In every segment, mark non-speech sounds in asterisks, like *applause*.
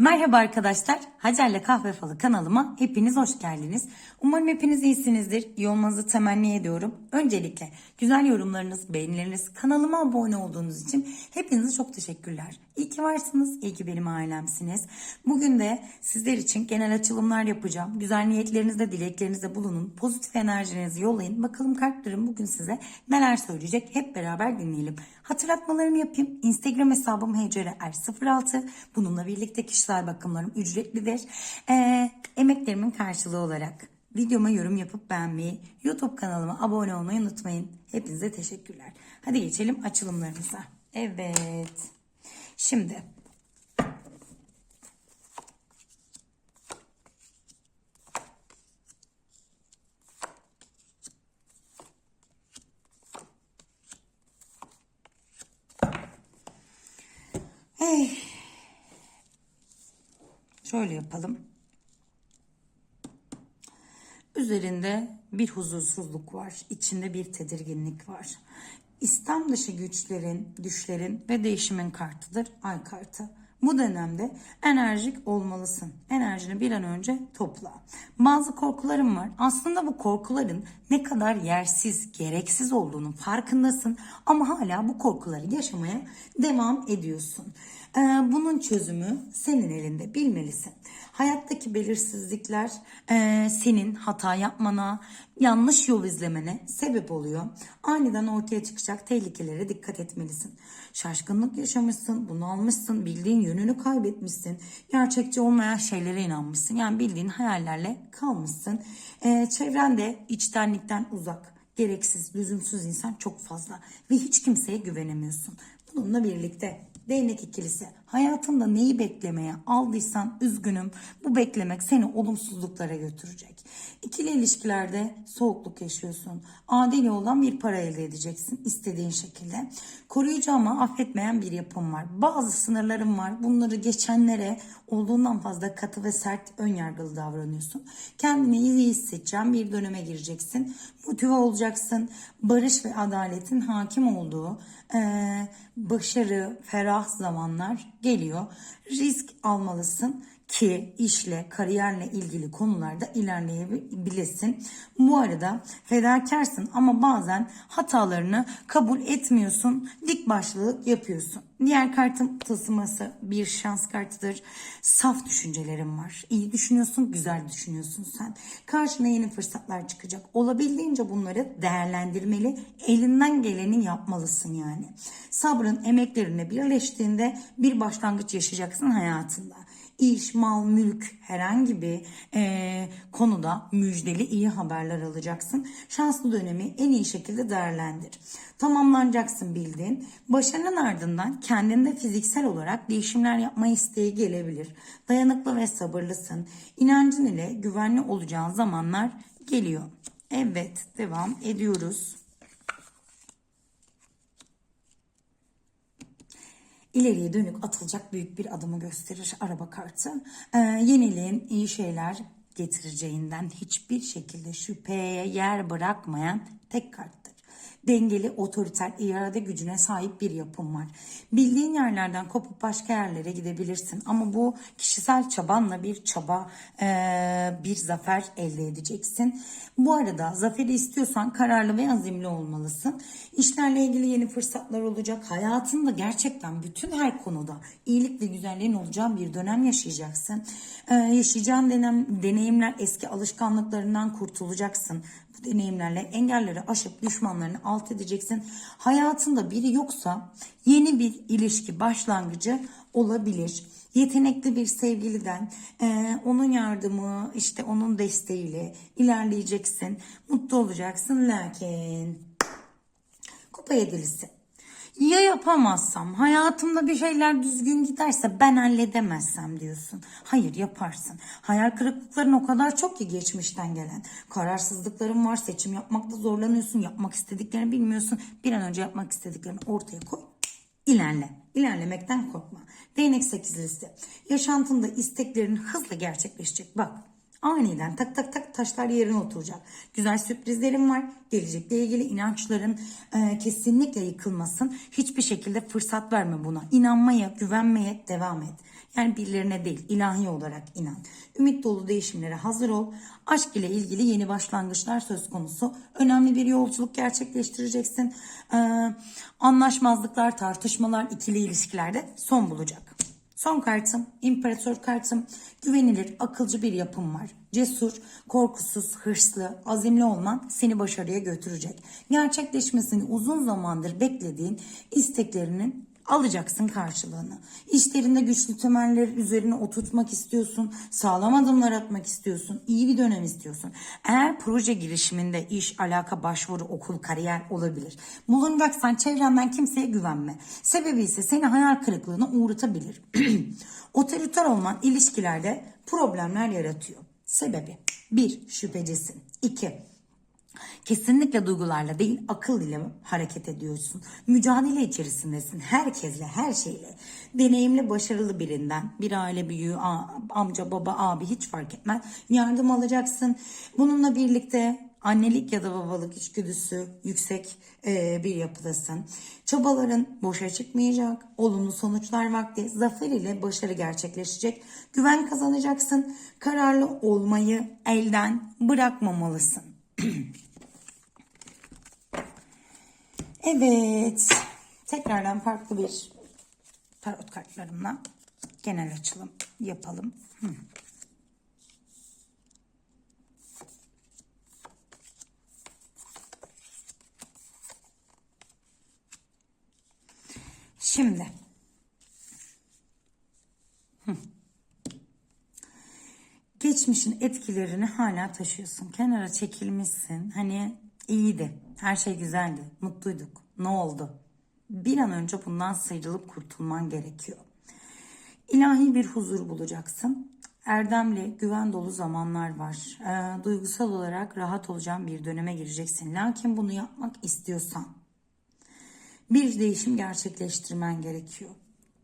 Merhaba arkadaşlar. Hacer'le Kahve Falı kanalıma hepiniz hoş geldiniz. Umarım hepiniz iyisinizdir. İyi olmanızı temenni ediyorum. Öncelikle güzel yorumlarınız, beğenileriniz, kanalıma abone olduğunuz için hepinize çok teşekkürler. İyi ki varsınız, iyi ki benim ailemsiniz. Bugün de sizler için genel açılımlar yapacağım. Güzel niyetlerinizde, dileklerinizde bulunun. Pozitif enerjinizi yollayın. Bakalım kartlarım bugün size neler söyleyecek. Hep beraber dinleyelim. Hatırlatmalarımı yapayım. Instagram hesabım hcrer06. Bununla birlikte kişisel bakımlarım ücretlidir. Ee, emeklerimin karşılığı olarak videoma yorum yapıp beğenmeyi, YouTube kanalıma abone olmayı unutmayın. Hepinize teşekkürler. Hadi geçelim açılımlarımıza. Evet. Şimdi Şöyle yapalım. Üzerinde bir huzursuzluk var. içinde bir tedirginlik var. İslam dışı güçlerin, düşlerin ve değişimin kartıdır. Ay kartı. Bu dönemde enerjik olmalısın. Enerjini bir an önce topla. Bazı korkularım var. Aslında bu korkuların ne kadar yersiz, gereksiz olduğunun farkındasın. Ama hala bu korkuları yaşamaya devam ediyorsun. Ee, bunun çözümü senin elinde bilmelisin. Hayattaki belirsizlikler e, senin hata yapmana, yanlış yol izlemene sebep oluyor. Aniden ortaya çıkacak tehlikelere dikkat etmelisin. Şaşkınlık yaşamışsın, bunalmışsın, bildiğin yönünü kaybetmişsin. Gerçekçi olmayan şeylere inanmışsın. Yani bildiğin hayallerle kalmışsın. Ee, çevrende içtenlikten uzak, gereksiz, lüzumsuz insan çok fazla. Ve hiç kimseye güvenemiyorsun. Bununla birlikte Değnek ikilisi. Hayatında neyi beklemeye aldıysan üzgünüm. Bu beklemek seni olumsuzluklara götürecek. İkili ilişkilerde soğukluk yaşıyorsun. Adil yoldan bir para elde edeceksin istediğin şekilde. Koruyucu ama affetmeyen bir yapım var. Bazı sınırlarım var. Bunları geçenlere olduğundan fazla katı ve sert ön yargılı davranıyorsun. Kendini iyi hissedeceğin bir döneme gireceksin. Motive olacaksın. Barış ve adaletin hakim olduğu eee, başarı, ferah zamanlar geliyor. Risk almalısın ki işle, kariyerle ilgili konularda ilerleyebilesin. Bu arada fedakarsın ama bazen hatalarını kabul etmiyorsun. Dik başlılık yapıyorsun. Diğer kartın tılsıması bir şans kartıdır. Saf düşüncelerim var. İyi düşünüyorsun, güzel düşünüyorsun sen. Karşına yeni fırsatlar çıkacak. Olabildiğince bunları değerlendirmeli. Elinden geleni yapmalısın yani. Sabrın emeklerine birleştiğinde bir başlangıç yaşayacaksın hayatında iş, mal, mülk herhangi bir e, konuda müjdeli iyi haberler alacaksın. Şanslı dönemi en iyi şekilde değerlendir. Tamamlanacaksın bildiğin. Başarının ardından kendinde fiziksel olarak değişimler yapma isteği gelebilir. Dayanıklı ve sabırlısın. İnancın ile güvenli olacağın zamanlar geliyor. Evet devam ediyoruz. ileriye dönük atılacak büyük bir adımı gösterir araba kartı. Ee, yeniliğin iyi şeyler getireceğinden hiçbir şekilde şüpheye yer bırakmayan tek karttır. Dengeli, otoriter, irade gücüne sahip bir yapım var. Bildiğin yerlerden kopup başka yerlere gidebilirsin. Ama bu kişisel çabanla bir çaba, bir zafer elde edeceksin. Bu arada zaferi istiyorsan kararlı ve azimli olmalısın. İşlerle ilgili yeni fırsatlar olacak. Hayatında gerçekten bütün her konuda iyilik ve güzelliğin olacağı bir dönem yaşayacaksın. Yaşayacağın denem, deneyimler eski alışkanlıklarından kurtulacaksın. Bu deneyimlerle engelleri aşıp düşmanlarını alt edeceksin. Hayatında biri yoksa yeni bir ilişki başlangıcı olabilir. Yetenekli bir sevgiliden e, onun yardımı işte onun desteğiyle ilerleyeceksin. Mutlu olacaksın lakin kupa yedilisi ya yapamazsam, hayatımda bir şeyler düzgün giderse ben halledemezsem diyorsun. Hayır yaparsın. Hayal kırıklıkların o kadar çok ki geçmişten gelen. Kararsızlıkların var, seçim yapmakta zorlanıyorsun, yapmak istediklerini bilmiyorsun. Bir an önce yapmak istediklerini ortaya koy. İlerle. İlerlemekten korkma. Değnek sekizlisi. Yaşantında isteklerin hızla gerçekleşecek. Bak Aniden tak tak tak taşlar yerine oturacak. Güzel sürprizlerim var. Gelecekle ilgili inançların e, kesinlikle yıkılmasın. Hiçbir şekilde fırsat verme buna. İnanmaya, güvenmeye devam et. Yani birilerine değil ilahi olarak inan. Ümit dolu değişimlere hazır ol. Aşk ile ilgili yeni başlangıçlar söz konusu. Önemli bir yolculuk gerçekleştireceksin. Ee, anlaşmazlıklar, tartışmalar, ikili ilişkilerde son bulacak. Son kartım, imparator kartım. Güvenilir, akılcı bir yapım var. Cesur, korkusuz, hırslı, azimli olman seni başarıya götürecek. Gerçekleşmesini uzun zamandır beklediğin isteklerinin alacaksın karşılığını. İşlerinde güçlü temeller üzerine oturtmak istiyorsun, sağlam adımlar atmak istiyorsun, iyi bir dönem istiyorsun. Eğer proje girişiminde iş, alaka, başvuru, okul, kariyer olabilir. Bulunacaksan çevrenden kimseye güvenme. Sebebi ise seni hayal kırıklığına uğratabilir. *clears throat* Otoriter olman ilişkilerde problemler yaratıyor. Sebebi 1. Şüphecisin. 2. Kesinlikle duygularla değil akıl ile hareket ediyorsun. Mücadele içerisindesin herkesle her şeyle. Deneyimli başarılı birinden bir aile büyüğü amca baba abi hiç fark etmez. Yardım alacaksın. Bununla birlikte annelik ya da babalık içgüdüsü yüksek e, bir yapıdasın. Çabaların boşa çıkmayacak. Olumlu sonuçlar vakti zafer ile başarı gerçekleşecek. Güven kazanacaksın. Kararlı olmayı elden bırakmamalısın. *clears throat* Evet. Tekrardan farklı bir tarot kartlarımla genel açılım yapalım. Hı. Şimdi geçmişin etkilerini hala taşıyorsun. Kenara çekilmişsin. Hani iyiydi. Her şey güzeldi. Mutluyduk. Ne oldu? Bir an önce bundan sıyrılıp kurtulman gerekiyor. İlahi bir huzur bulacaksın. Erdemli, güven dolu zamanlar var. Ee, duygusal olarak rahat olacağın bir döneme gireceksin. Lakin bunu yapmak istiyorsan bir değişim gerçekleştirmen gerekiyor.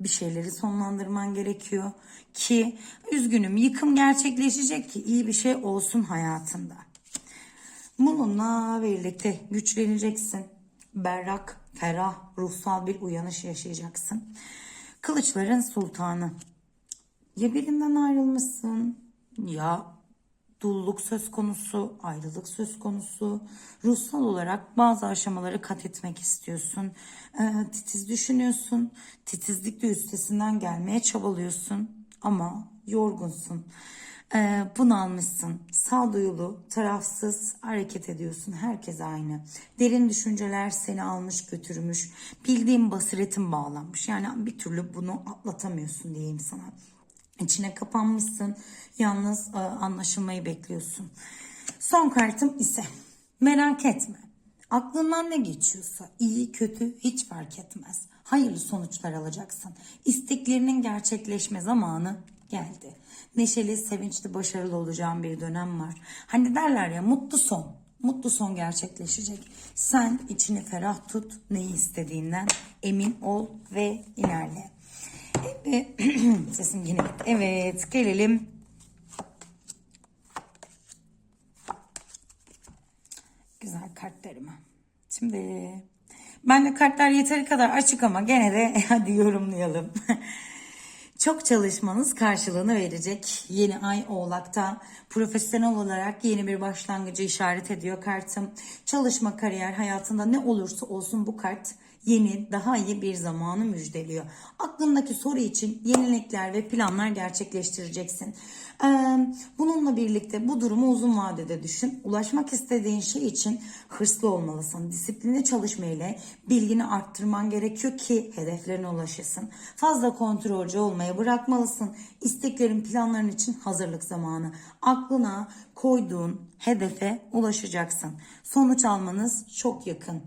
Bir şeyleri sonlandırman gerekiyor ki üzgünüm yıkım gerçekleşecek ki iyi bir şey olsun hayatında. Bununla birlikte güçleneceksin. Berrak, ferah, ruhsal bir uyanış yaşayacaksın. Kılıçların sultanı. Ya birinden ayrılmışsın ya dulluk söz konusu, ayrılık söz konusu. Ruhsal olarak bazı aşamaları kat etmek istiyorsun. Ee, titiz düşünüyorsun. Titizlikle üstesinden gelmeye çabalıyorsun. Ama yorgunsun. Ee, bunalmışsın. Sağduyulu, tarafsız hareket ediyorsun. Herkes aynı. Derin düşünceler seni almış götürmüş. Bildiğin basiretin bağlanmış. Yani bir türlü bunu atlatamıyorsun diyeyim sana. İçine kapanmışsın. Yalnız e, anlaşılmayı bekliyorsun. Son kartım ise merak etme. Aklından ne geçiyorsa iyi kötü hiç fark etmez. Hayırlı sonuçlar alacaksın. İsteklerinin gerçekleşme zamanı geldi. Neşeli, sevinçli, başarılı olacağın bir dönem var. Hani derler ya mutlu son. Mutlu son gerçekleşecek. Sen içini ferah tut, neyi istediğinden emin ol ve ilerle. Evet, *clears throat* sesim yine gitti. Evet, gelelim güzel kartlarıma. Şimdi ben de kartlar yeteri kadar açık ama gene de *laughs* hadi yorumlayalım. *laughs* Çok çalışmanız karşılığını verecek. Yeni ay oğlakta profesyonel olarak yeni bir başlangıcı işaret ediyor kartım. Çalışma, kariyer, hayatında ne olursa olsun bu kart yeni, daha iyi bir zamanı müjdeliyor. Aklındaki soru için yenilikler ve planlar gerçekleştireceksin. Ee, bununla birlikte bu durumu uzun vadede düşün. Ulaşmak istediğin şey için hırslı olmalısın. Disiplinli çalışma ile bilgini arttırman gerekiyor ki hedeflerine ulaşasın. Fazla kontrolcü olmayı bırakmalısın. İsteklerin, planların için hazırlık zamanı. Aklına koyduğun hedefe ulaşacaksın. Sonuç almanız çok yakın.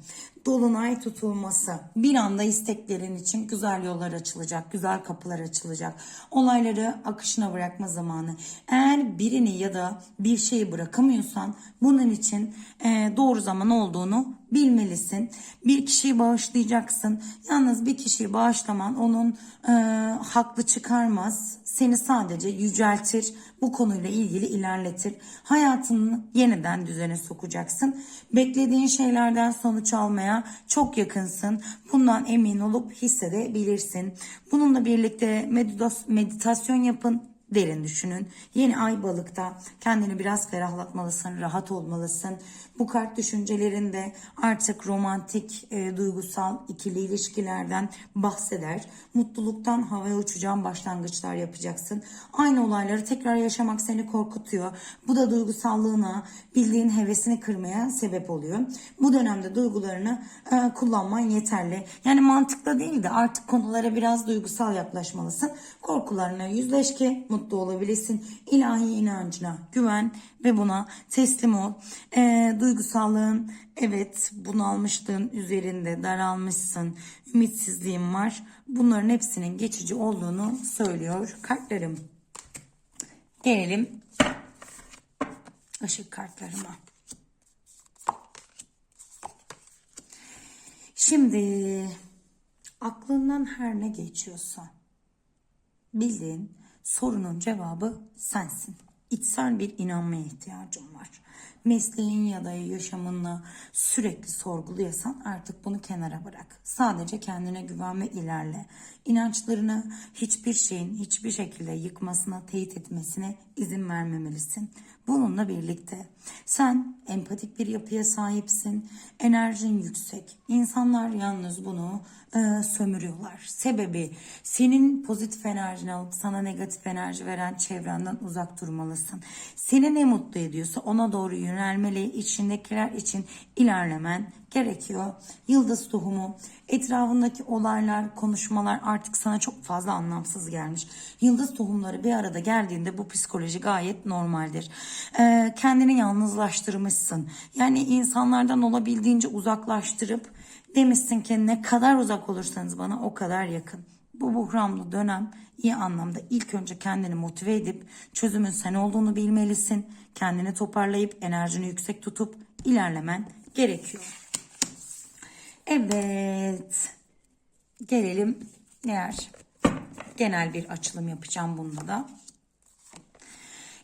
Dolunay tutulması bir anda isteklerin için güzel yollar açılacak, güzel kapılar açılacak. Olayları akışına bırakma zamanı. Eğer birini ya da bir şeyi bırakamıyorsan bunun için doğru zaman olduğunu bilmelisin. Bir kişiyi bağışlayacaksın. Yalnız bir kişiyi bağışlaman onun e, haklı çıkarmaz. Seni sadece yüceltir. Bu konuyla ilgili ilerletir. Hayatını yeniden düzene sokacaksın. Beklediğin şeylerden sonuç almaya çok yakınsın. Bundan emin olup hissedebilirsin. Bununla birlikte meditas- meditasyon yapın derin düşünün. Yeni ay balıkta kendini biraz ferahlatmalısın, rahat olmalısın. Bu kart düşüncelerinde artık romantik, e, duygusal ikili ilişkilerden bahseder. Mutluluktan havaya uçacağın başlangıçlar yapacaksın. Aynı olayları tekrar yaşamak seni korkutuyor. Bu da duygusallığına, bildiğin hevesini kırmaya sebep oluyor. Bu dönemde duygularını e, kullanman yeterli. Yani mantıklı değil de artık konulara biraz duygusal yaklaşmalısın. Korkularına yüzleş ki mutlu olabilesin. İlahi inancına güven ve buna teslim ol. E, duygusallığın evet bunalmışlığın üzerinde daralmışsın. Ümitsizliğin var. Bunların hepsinin geçici olduğunu söylüyor kartlarım. Gelelim ışık kartlarıma. Şimdi aklından her ne geçiyorsa bildiğin sorunun cevabı sensin. İçsel bir inanmaya ihtiyacın var. Mesleğin ya da yaşamınla sürekli sorguluyorsan artık bunu kenara bırak. Sadece kendine güven ve ilerle. İnançlarını hiçbir şeyin hiçbir şekilde yıkmasına, teyit etmesine izin vermemelisin. Bununla birlikte sen empatik bir yapıya sahipsin. Enerjin yüksek. İnsanlar yalnız bunu e, sömürüyorlar. Sebebi senin pozitif enerjini alıp sana negatif enerji veren çevrenden uzak durmalısın. Seni ne mutlu ediyorsa ona doğru yönelmeli. içindekiler için ilerlemen gerekiyor. Yıldız tohumu, etrafındaki olaylar, konuşmalar artık sana çok fazla anlamsız gelmiş. Yıldız tohumları bir arada geldiğinde bu psikoloji gayet normaldir. Ee, kendini yalnızlaştırmışsın. Yani insanlardan olabildiğince uzaklaştırıp demişsin ki ne kadar uzak olursanız bana o kadar yakın. Bu buhranlı dönem iyi anlamda ilk önce kendini motive edip çözümün sen olduğunu bilmelisin. Kendini toparlayıp enerjini yüksek tutup ilerlemen gerekiyor. Evet. Gelelim diğer genel bir açılım yapacağım bunda da.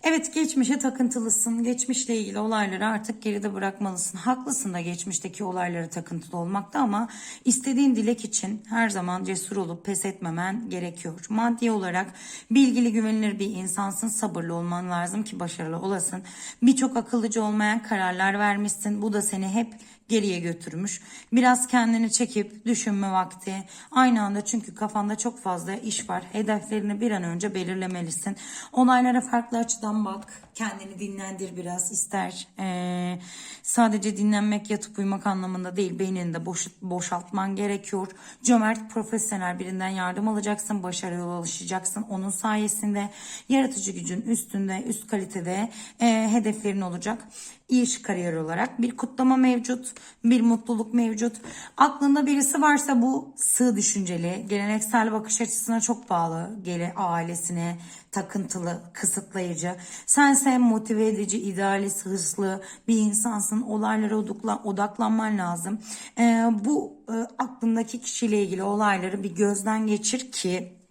Evet geçmişe takıntılısın. Geçmişle ilgili olayları artık geride bırakmalısın. Haklısın da geçmişteki olayları takıntılı olmakta ama istediğin dilek için her zaman cesur olup pes etmemen gerekiyor. Maddi olarak bilgili güvenilir bir insansın. Sabırlı olman lazım ki başarılı olasın. Birçok akıllıcı olmayan kararlar vermişsin. Bu da seni hep geriye götürmüş. Biraz kendini çekip düşünme vakti. Aynı anda çünkü kafanda çok fazla iş var. Hedeflerini bir an önce belirlemelisin. Olaylara farklı açıdan bak. Kendini dinlendir biraz ister. Ee, sadece dinlenmek yatıp uyumak anlamında değil. Beynini de boş, boşaltman gerekiyor. Cömert profesyonel birinden yardım alacaksın. Başarıya ulaşacaksın. Onun sayesinde yaratıcı gücün üstünde, üst kalitede e, hedeflerin olacak iş kariyer olarak bir kutlama mevcut, bir mutluluk mevcut. Aklında birisi varsa bu sığ düşünceli, geleneksel bakış açısına çok bağlı, gele ailesine takıntılı, kısıtlayıcı. Sense motive edici, idealist, hırslı bir insansın. Olaylara odakla, odaklanman lazım. Ee, bu e, aklındaki kişiyle ilgili olayları bir gözden geçir ki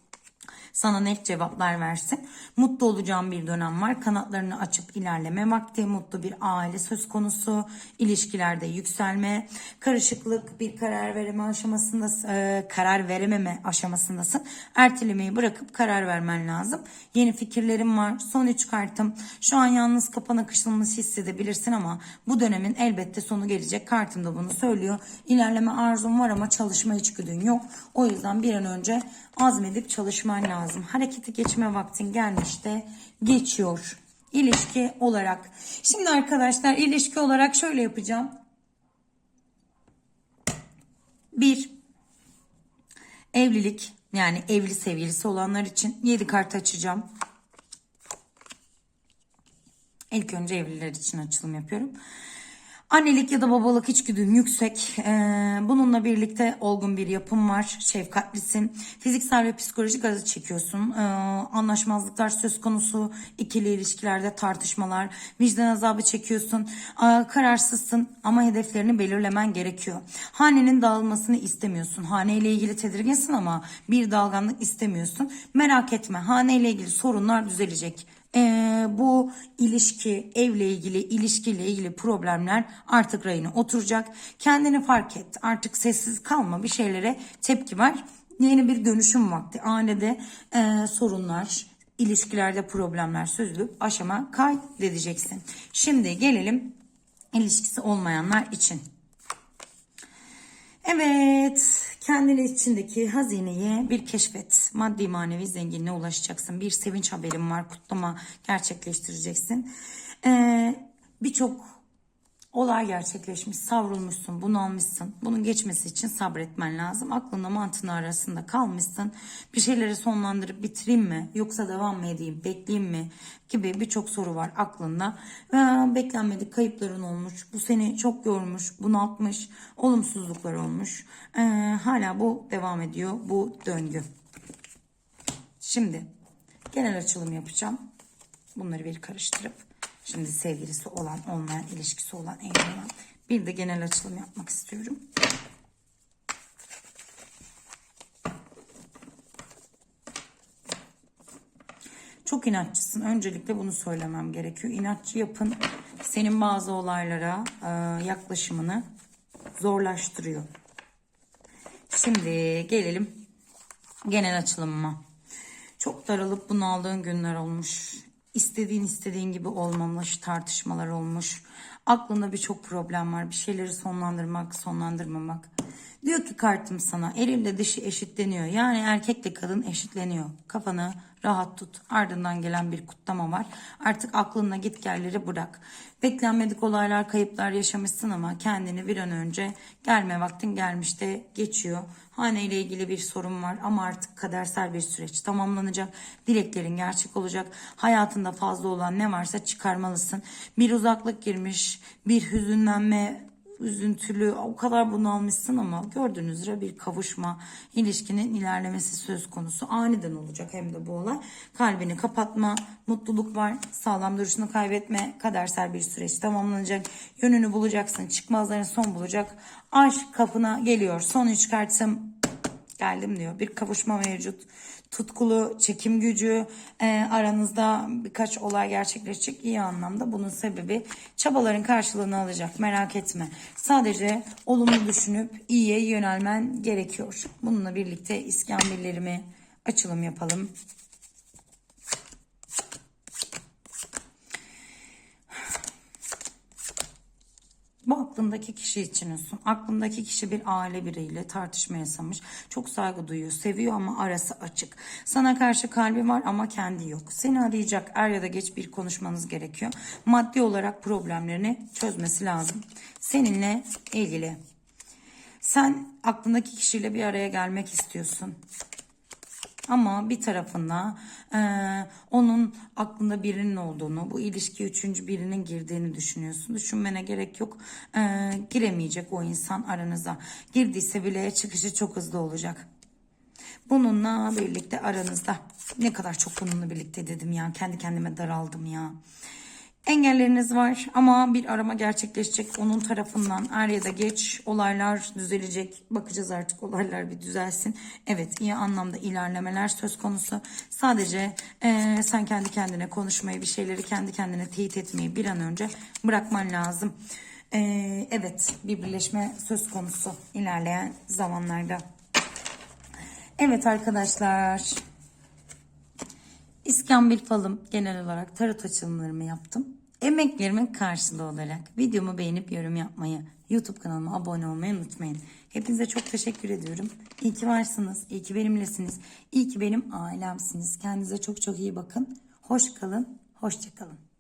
sana net cevaplar versin. Mutlu olacağım bir dönem var. Kanatlarını açıp ilerleme vakti, mutlu bir aile söz konusu, ilişkilerde yükselme, karışıklık, bir karar vereme aşamasında, e, karar verememe aşamasındasın. Ertelemeyi bırakıp karar vermen lazım. Yeni fikirlerim var. Son üç kartım. Şu an yalnız kapana kışılmış hissedebilirsin ama bu dönemin elbette sonu gelecek. Kartım da bunu söylüyor. İlerleme arzum var ama çalışma içgüdün yok. O yüzden bir an önce azmedip çalışman lazım. Harekete geçme vaktin gelmişte geçiyor. İlişki olarak. Şimdi arkadaşlar ilişki olarak şöyle yapacağım. Bir, evlilik yani evli sevgilisi olanlar için 7 kart açacağım. İlk önce evliler için açılım yapıyorum. Annelik ya da babalık içgüdün yüksek. Ee, bununla birlikte olgun bir yapım var. Şefkatlisin. Fiziksel ve psikolojik acı çekiyorsun. Ee, anlaşmazlıklar söz konusu. ikili ilişkilerde tartışmalar. Vicdan azabı çekiyorsun. Ee, kararsızsın ama hedeflerini belirlemen gerekiyor. Hanenin dağılmasını istemiyorsun. Haneyle ilgili tedirginsin ama bir dalganlık istemiyorsun. Merak etme. Haneyle ilgili sorunlar düzelecek. Ee, bu ilişki, evle ilgili, ilişkiyle ilgili problemler artık rayına oturacak. Kendini fark et. Artık sessiz kalma. Bir şeylere tepki ver. Yeni bir dönüşüm vakti. Ailede e, sorunlar, ilişkilerde problemler çözülüp aşama kaydedeceksin. Şimdi gelelim ilişkisi olmayanlar için. Evet, kendini içindeki hazineyi bir keşfet. Maddi manevi zenginliğe ulaşacaksın. Bir sevinç haberin var, kutlama gerçekleştireceksin. Ee, Birçok olay gerçekleşmiş, savrulmuşsun, bunalmışsın. Bunun geçmesi için sabretmen lazım. Aklında mantığın arasında kalmışsın. Bir şeyleri sonlandırıp bitireyim mi? Yoksa devam mı edeyim, bekleyeyim mi? Gibi birçok soru var aklında. Ee, beklenmedik kayıpların olmuş. Bu seni çok yormuş, bunaltmış. Olumsuzluklar olmuş. Ee, hala bu devam ediyor, bu döngü. Şimdi genel açılım yapacağım. Bunları bir karıştırıp şimdi sevgilisi olan olmayan ilişkisi olan evli olan bir de genel açılım yapmak istiyorum. Çok inatçısın. Öncelikle bunu söylemem gerekiyor. İnatçı yapın senin bazı olaylara e, yaklaşımını zorlaştırıyor. Şimdi gelelim genel açılımıma. Çok daralıp bunaldığın günler olmuş. İstediğin istediğin gibi olmamış, tartışmalar olmuş. Aklında birçok problem var. Bir şeyleri sonlandırmak, sonlandırmamak. Diyor ki kartım sana erille dişi eşitleniyor. Yani erkekle kadın eşitleniyor. Kafanı rahat tut. Ardından gelen bir kutlama var. Artık aklınla git gelleri bırak. Beklenmedik olaylar, kayıplar yaşamışsın ama kendini bir an önce gelme vaktin gelmiş de geçiyor. Hane ile ilgili bir sorun var ama artık kadersel bir süreç tamamlanacak. Dileklerin gerçek olacak. Hayatında fazla olan ne varsa çıkarmalısın. Bir uzaklık girmiş, bir hüzünlenme, üzüntülü, o kadar bunalmışsın ama gördüğünüz üzere bir kavuşma, ilişkinin ilerlemesi söz konusu. Aniden olacak hem de bu olay. Kalbini kapatma, mutluluk var, sağlam duruşunu kaybetme, kadersel bir süreç tamamlanacak. Yönünü bulacaksın, çıkmazların son bulacak. Aşk kapına geliyor. Son üç kartım geldim diyor. Bir kavuşma mevcut. Tutkulu çekim gücü e, aranızda birkaç olay gerçekleşecek iyi anlamda. Bunun sebebi çabaların karşılığını alacak merak etme. Sadece olumlu düşünüp iyiye yönelmen gerekiyor. Bununla birlikte iskambillerimi açılım yapalım. Bu aklındaki kişi için olsun. Aklındaki kişi bir aile bireyiyle tartışma yaşamış. Çok saygı duyuyor, seviyor ama arası açık. Sana karşı kalbi var ama kendi yok. Seni arayacak er ya da geç bir konuşmanız gerekiyor. Maddi olarak problemlerini çözmesi lazım. Seninle ilgili. Sen aklındaki kişiyle bir araya gelmek istiyorsun. Ama bir tarafında e, onun aklında birinin olduğunu, bu ilişki üçüncü birinin girdiğini düşünüyorsun. Düşünmene gerek yok. E, giremeyecek o insan aranıza. Girdiyse bile çıkışı çok hızlı olacak. Bununla birlikte aranızda ne kadar çok bununla birlikte dedim ya. Kendi kendime daraldım ya. Engelleriniz var ama bir arama gerçekleşecek onun tarafından er ya da geç olaylar düzelecek. Bakacağız artık olaylar bir düzelsin. Evet iyi anlamda ilerlemeler söz konusu. Sadece e, sen kendi kendine konuşmayı bir şeyleri kendi kendine teyit etmeyi bir an önce bırakman lazım. E, evet bir birleşme söz konusu ilerleyen zamanlarda. Evet arkadaşlar. İskambil falım genel olarak tarot açılımlarımı yaptım. Emeklerimin karşılığı olarak videomu beğenip yorum yapmayı, YouTube kanalıma abone olmayı unutmayın. Hepinize çok teşekkür ediyorum. İyi ki varsınız, iyi ki benimlesiniz, iyi ki benim ailemsiniz. Kendinize çok çok iyi bakın. Hoş kalın, hoşça kalın.